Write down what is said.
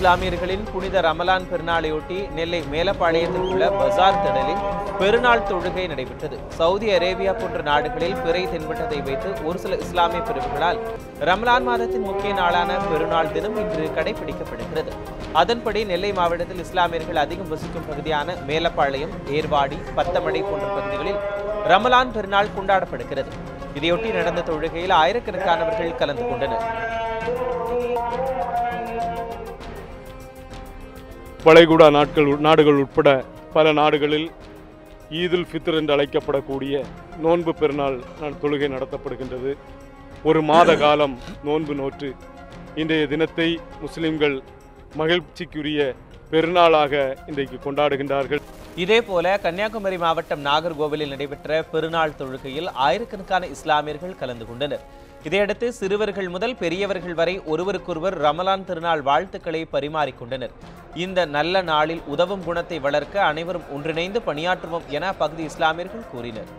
இஸ்லாமியர்களின் புனித ரமலான் பெருநாளையொட்டி நெல்லை மேலப்பாளையத்தில் உள்ள பசார் திடலில் பெருநாள் தொழுகை நடைபெற்றது. சவுதி அரேபியா போன்ற நாடுகளில் பிறை தென்பட்டதை வைத்து ஒரு சில இஸ்லாமிய பிரிவுகளால் ரமலான் மாதத்தின் முக்கிய நாளான பெருநாள் தினம் இன்று கடைபிடிக்கப்படுகிறது. அதன்படி நெல்லை மாவட்டத்தில் இஸ்லாமியர்கள் அதிகம் வசிக்கும் பகுதியான மேலப்பாளையம் ஏர்வாடி பத்தமடை போன்ற பகுதிகளில் ரமலான் பெருநாள் கொண்டாடப்படுகிறது. இதையொட்டி நடந்த தொழுகையில் ஆயிரக்கணக்கானவர்கள் கலந்து கொண்டனர். வளைகுடா நாட்கள் நாடுகள் உட்பட பல நாடுகளில் ஈதுல் ஃபித்ர் என்று அழைக்கப்படக்கூடிய நோன்பு பெருநாள் ந- தொழுகை நடத்தப்படுகின்றது. ஒரு மாத காலம் நோன்பு நோற்று. இன்றைய தினத்தை முஸ்லிம்கள் மகிழ்ச்சிக்குரிய பெருநாளாக இன்றைக்கு கொண்டாடுகின்றார்கள். இதே போல கன்னியாகுமரி மாவட்டம் நாகர்கோவிலில் நடைபெற்ற பெருநாள் தொழுகையில் ஆயிரக்கணக்கான இஸ்லாமியர்கள் கலந்து கொண்டனர். இதையடுத்து சிறுவர்கள் முதல் பெரியவர்கள் வரை ஒருவருக்கொருவர் ரமலான் திருநாள் வாழ்த்துக்களை பரிமாறிக்கொண்டனர் இந்த நல்ல நாளில் உதவும் குணத்தை வளர்க்க அனைவரும் ஒன்றிணைந்து பணியாற்றுவோம் என அப்பகுதி இஸ்லாமியர்கள் கூறினர்.